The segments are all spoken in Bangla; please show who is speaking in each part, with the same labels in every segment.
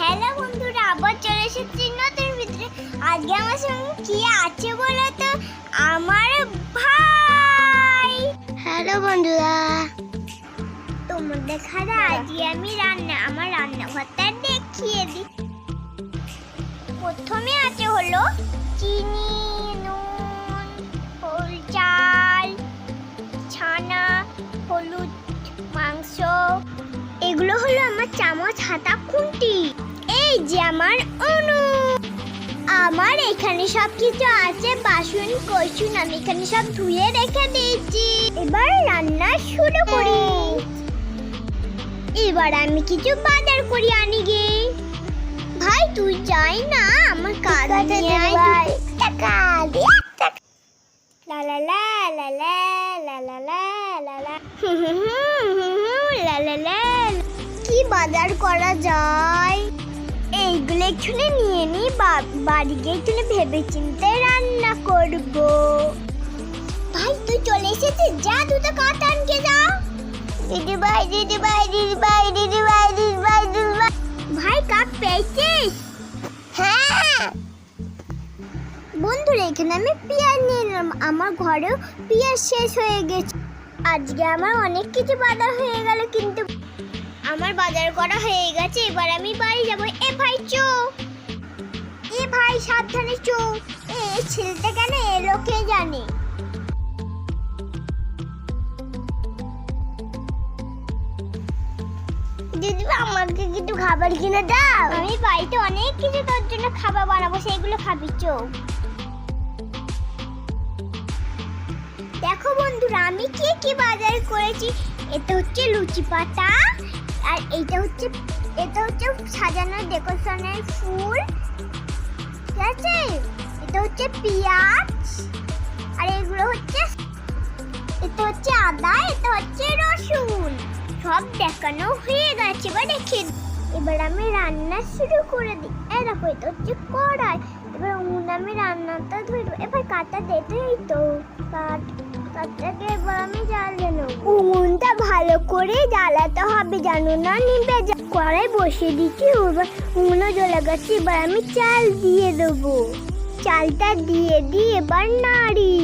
Speaker 1: হ্যালো বন্ধুরা আবার চলে এসেছি নতুন ভিতরে। আজকে আমার সঙ্গে কি আছে বলো তো? আমার ভাই। হ্যালো বন্ধুরা। তোমাদের খারা আজকে আমি রান্না আমার রান্নাঘরটা দেখিয়ে দিই প্রথমে আছে হলো চিনি নুন হল চাল ছানা হলুদ মাংস। এগুলো হলো আমার চামচ হাতা আমার অনু আমার এখানে সব কিছু আছে বাসন কসুন আমি এখানে সব ধুয়ে রেখে দিয়েছি এবার রান্না শুরু করি এবার আমি কিছু বাজার করি আনি গে ভাই তুই যাই না আমার কাজ নিয়ে আয় টাকা লা লা লা লা লা লা লা লা লা লা হুম হুম হুম হুম হুম লা লা লা কি বাজার করা যায় এইগুলো একটুনে নিয়ে নি বাড়ি গিয়ে একটুনে ভেবে চিন্তে রান্না করব। ভাই, তুই চলে এসেছিস? যা, দুটো কাঠ আনকে যা। দিদি ভাই দিদি ভাই দিদি ভাই দিদি ভাই দিদি ভাই দিদি ভাই। ভাই কাপ পেয়েছিস? হ্যাঁ। বন্ধুরা, এখানে আমি পেঁয়াজ নিয়ে নিলাম আমার ঘরেও পেঁয়াজ শেষ হয়ে গেছে। আজকে আমার অনেক কিছু বাজার হয়ে গেল, কিন্তু আমার বাজার করা হয়ে গেছে, এবার আমি বাড়ি যাব। এ ভাই, চো। এ ভাই, সাবধানে চো। এ ছেলেটা কেন এলো কে জানে? দিদি, আমাকে কিছু খাবার কিনে দাও। আমি বাড়িতে অনেক কিছু তোর জন্য খাবার বানাবো সেইগুলো খাবি, চো। দেখো বন্ধুরা, আমি কি কি বাজার করেছি? এটা হচ্ছে লুচি পাতা আর এইটা হচ্ছে, এটা হচ্ছে সাজানো ডেকোরেশনের ফুল। ঠিক আছে? এটা হচ্ছে পেঁয়াজ, আর এগুলো হচ্ছে, এটা হচ্ছে আদা, এটা হচ্ছে রসুন। সব দেখানো হয়ে গেছে রেখে দিই। এবার আমি রান্না শুরু করে দিই। এই দেখো, এটা হচ্ছে কড়াই। এবার উনুন আমি রান্নাটা ধরবো এবার কাটা দিতে এই তো, কাট। কাঠটাকে এবার আমি জ্বালিয়ে নেব। ভালো করে জ্বালাতে হবে জানো না নিবে কড়াই বসিয়ে দিচ্ছি উনুনও জ্বলে গেছে, এবার আমি চাল দিয়ে দেবো। চালটা দিয়ে দিয়ে এবার নাড়ি।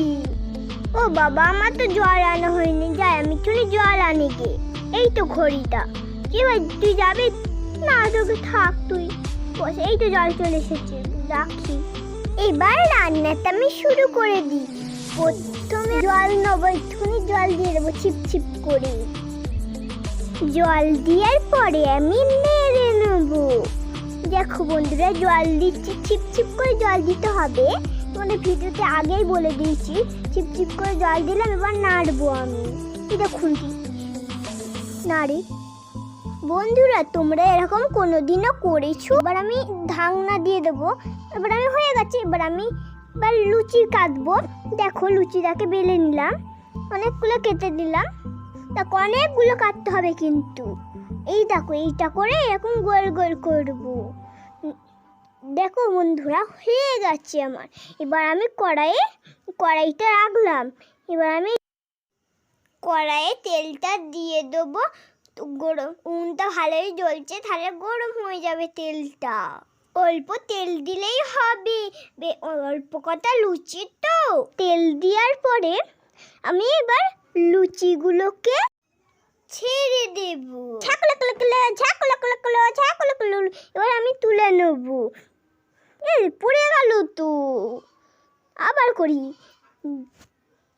Speaker 1: ও বাবা, আমার তো জল আনা হয়নি, যাই, আমি চলে জল আনি গে। এই তো ঘড়িটা। কি ভাই তুই যাবি? না, তোকে থাক তুই। এই তো জল চলে এসেছে, রাখি। এবার রান্নাটা আমি শুরু করে দিই প্রথমে জল নেব, একটুখানি জল দিয়ে দেবো, ছিপ ছিপ করে। জল দেওয়ার পরে আমি নেড়ে নেব। দেখো বন্ধুরা, জল দিচ্ছি, ছিপ ছিপ করে জল দিতে হবে। তোমাদের ভিডিওতে আগেই বলে দিয়েছি, ছিপ ছিপ করে জল দিলাম এবার নাড়বো আমি। দেখুন কি, নাড়ি। বন্ধুরা, তোমরা এরকম কোনোদিনও করেছ? এবার আমি ঢাকনা দিয়ে দেবো। এবার আমি হয়ে গেছে, এবার আমি এবার লুচি কাটবো। দেখো, লুচিটাকে বেলে নিলাম। অনেকগুলো কেটে দিলাম দেখো, অনেকগুলো কাটতে হবে কিন্তু। এই দেখো, এইটা করে এরকম গোল গোল করব। দেখো বন্ধুরা, হয়ে গেছে আমার। এবার আমি কড়াইয়ে, কড়াইটা রাখলাম। এবার আমি কড়াইয়ে তেলটা দিয়ে দেবো। তো গরম, উনটা ভালোই জ্বলছে, তাহলে গরম হয়ে যাবে তেলটা। অল্প তেল দিলেই হবে। অল্প কটা লুচি তো। তেল দেওয়ার পরে আমি এবার লুচিগুলোকে ছেড়ে দেব। ঝাকলা কলা কলা ঝাকলা কলা কলা ঝাকলা কলা এবার আমি তুলে নেব। এই, পড়ে গেল তো। আবার করি।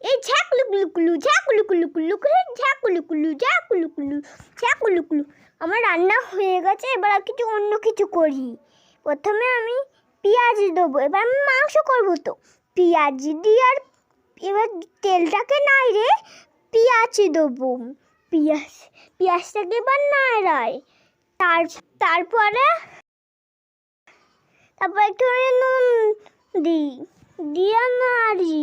Speaker 1: এই ঝাকলু কুলু কুলু ঝাকুলু কুলু কুলু কুলু ঝাকুলু কুলু ঝাকুলু কুলু ঝাকুলু কুলু আমার রান্না হয়ে গেছে, এবার কিছু, অন্য কিছু করি। প্রথমে আমি পেঁয়াজ দেবো, এবার আমি মাংস করব তো। পেঁয়াজ দিয়ে আর এবার তেলটাকে নাই রে পেঁয়াজ দেবো। পেঁয়াজ, পেঁয়াজটাকে এবার নাড়াই। তার, তারপরে, তারপর একটু নুন দিই, দিয়ে নাড়ি।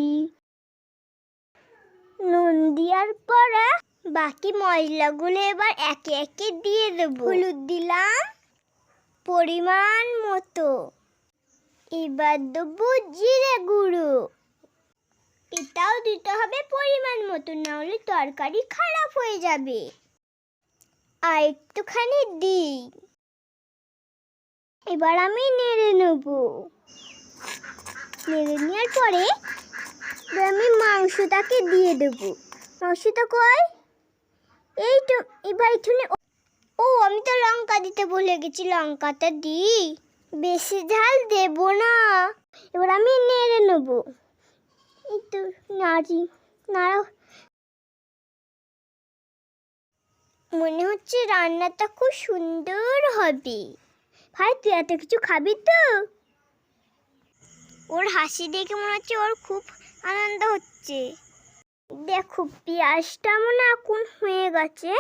Speaker 1: নুন দেওয়ার পরে বাকি মশলাগুলো এবার একে একে দিয়ে দেবো। হলুদ দিলাম। পরিমাণ মতো। এবার দেবো জিরে গুঁড়ো। এটাও দিতে হবে পরিমাণ মতো না হলে তরকারি খারাপ হয়ে যাবে। আর একটুখানি দিই। এবার আমি নেড়ে নেব। নেড়ে নেওয়ার পরে আমি মাংসটাকে দিয়ে দেবো। মাংসটা কয় এই তো, এবার এখানে ও, আমি তো লঙ্কা দিতে ভুলে গেছি, লঙ্কাটা দিই। বেশি ঝাল দেব না। এবার আমি নেড়ে নেব। এই তো, নাড়ি নাড়া মনে হচ্ছে রান্নাটা খুব সুন্দর হবে। ভাই, তুই এত কিছু খাবি তো? ওর হাসি দেখে মনে হচ্ছে ওর খুব আনন্দ হচ্ছে। দেখো, পেঁয়াজটা মনে এখন হয়ে গেছে।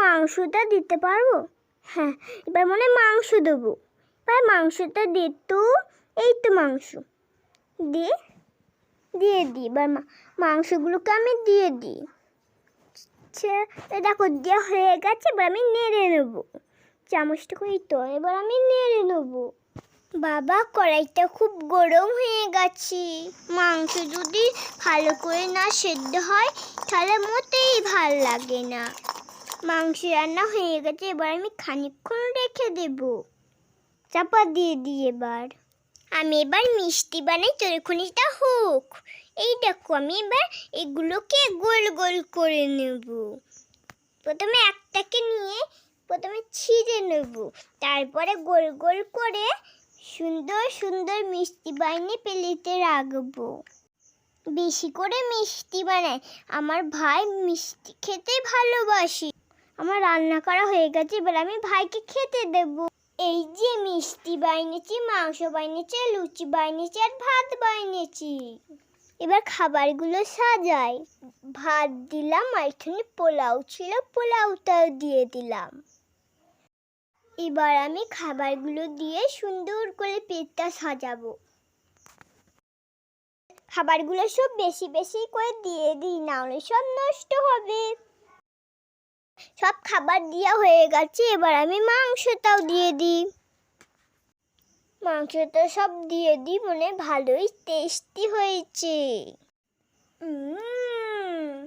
Speaker 1: মাংসটা দিতে পারব? হ্যাঁ এবার মনে মাংস দেবো। ভাই মাংসটা দে তো, এই তো মাংস। দিয়ে দিয়ে দিই এবার মাংসগুলোকে আমি দিয়ে দিই দেখো, দেওয়া হয়ে গেছে, এবার আমি নেড়ে নেব। চামচটা কই তো, এবার আমি নেড়ে নেব। বাবা, কড়াইটা খুব গরম হয়ে গেছে। মাংস যদি ভালো করে না সেদ্ধ হয়, তাহলে মোটেই ভালো লাগে না। মাংস রান্না হয়ে গেছে, এবার আমি খানিকক্ষণ রেখে দেব। চাপা দিয়ে দিই এবার। আমি এবার মিষ্টি বানাই তরক্ষণিটা হোক। এই দেখো, আমি এবার এগুলোকে গোল গোল করে নেব। প্রথমে একটাকে নিয়ে প্রথমে ছিঁড়ে নেব। তারপরে গোল গোল করে সুন্দর সুন্দর মিষ্টি বানিয়ে প্লেটে রাখব। বেশি করে মিষ্টি বানায় আমার ভাই মিষ্টি খেতে ভালোবাসি। আমার রান্না করা হয়ে গেছে, এবার আমি ভাইকে খেতে দেব। এই যে মিষ্টি বানিয়েছি, মাংস বানিয়েছি, লুচি বানিয়েছি আর ভাত বানিয়েছি। এবার খাবারগুলো সাজাই। ভাত দিলাম, আর এখানে পোলাও ছিল পোলাওটাও দিয়ে দিলাম। এবার আমি খাবারগুলো দিয়ে সুন্দর করে পেটটা সাজাবো। খাবারগুলো সব বেশি বেশি করে দিয়ে দিই না হলে সব নষ্ট হবে। সব খাবার দেওয়া হয়ে গেছে এবার আমি মাংসটাও দিয়ে দিই। মাংসটা সব দিয়ে দিই মনে ভালোই টেস্টি হয়েছে। উম,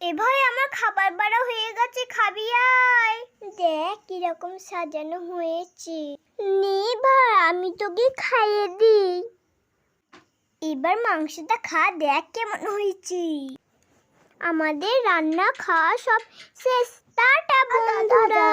Speaker 1: এ আমার খাবার বাড়া হয়ে গেছে খাবি আয়। দেখ কীরকম সাজানো হয়েছে। নে ভাই আমি তোকে খাইয়ে দিই। এবার মাংসটা খা দেখ কেমন হয়েছে। আমাদের রান্না খাওয়া সব শেষ। টাটা বন্ধুরা।